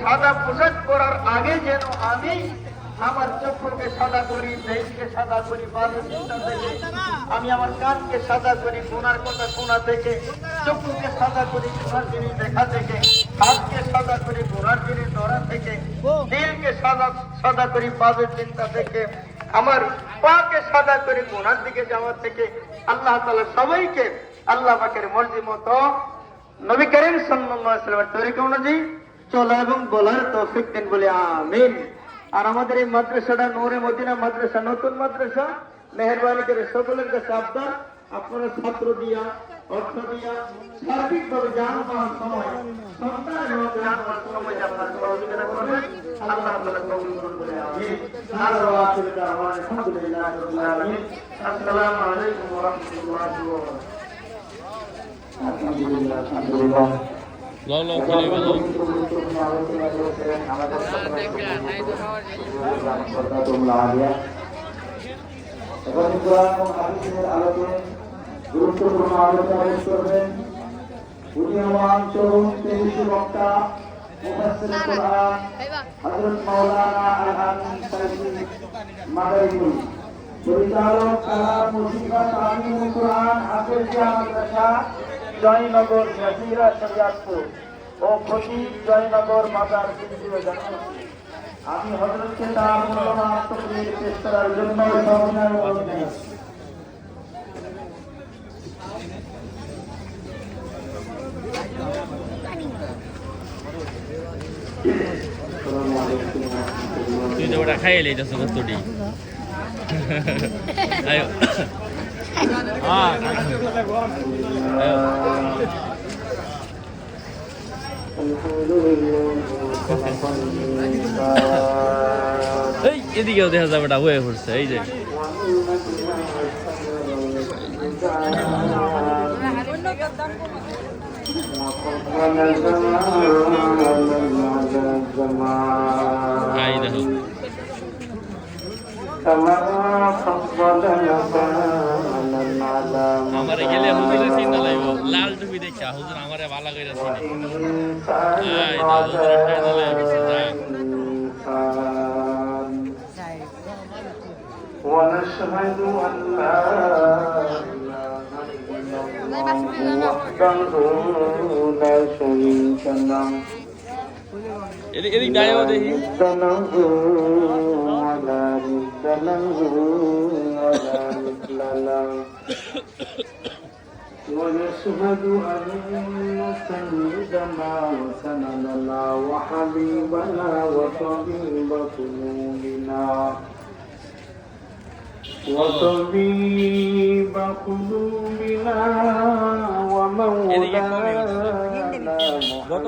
সাদা পোশাক পরাবে পরার আগে যেন আমি আমার চক্ষুকে সাদা করি, দেহকে সাদা করি থেকে, আমি আমার কানকে সাদা করি শোনার কথা শোনা থেকে, চক্ষুকে সাদা করি শোনার জিনিস দেখা থেকে, হাতকে সাদা করি, ঘোড়ার জিনিস ধরা থেকে, দিলকে সাদা সাদা করি বাজে চিন্তা থেকে। আমার পাকে সাদা করে গোনার দিকে যাওয়ার থেকে আল্লাহ তালা সবাইকে আল্লাহ পাকের মর্জি মতো নবী করিম সাল্লামের তরিকা অনুযায়ী চলা এবং বলার তৌফিক দেন বলে আমিন। আর আমাদের এই মাদ্রাসাটা নূরে মদিনা মাদ্রাসা, নতুন মাদ্রাসা মেহরবানি করে সকলের কাছে আবদার। আপনারা ছাত্র দিয়া, অর্থ দিয়া, সার্বিকভাবে যান সময় সন্তান সময় যে সহযোগিতা করবেন আল্লাহ তাআলা কবুল করুন বলে আমিন আর ওয়া আখিরু দাওয়ানা আলহামদুলিল্লাহি রাব্বিল আলামিন আসসালামু আলাইকুম ওয়া রাহমাতুল্লাহি ওয়া বারাকাতুহু আলহামদুলিল্লাহ আলহামদুলিল্লাহ লও লও খেলে গেল গুরুত্বপূর্ণ আলোচনা পেশ করবেন উদীয়মান তরুণ তেজস্বী বক্তা মুফাসসির কোরআন হযরত মাওলানা আল-আমিন সাইফি মাদারীপুর পরিচালক কালাম মুজিবা তামিমুল কোরআন হাফেজিয়া মাদ্রাসা জয়নগর জয়নগর মাদার আমি হজরতকে তার পেশ জন্য তুই তো ওটা খাইয়ে লইতেছ কতটি আয়ো। হ্যাঁ এই, এদিকেও দেখা যাবে এটা হয়ে পড়ছে, এই যে। এই كما فضل بعضنا লাল টুপি দেখা হুজুর আমারে ভালো কইরা ود له ولا مثل له ونشهد أن سيدنا وسندنا وحبيبنا وطبيب قلوبنا وطبيب قلوبنا ومولانا محمد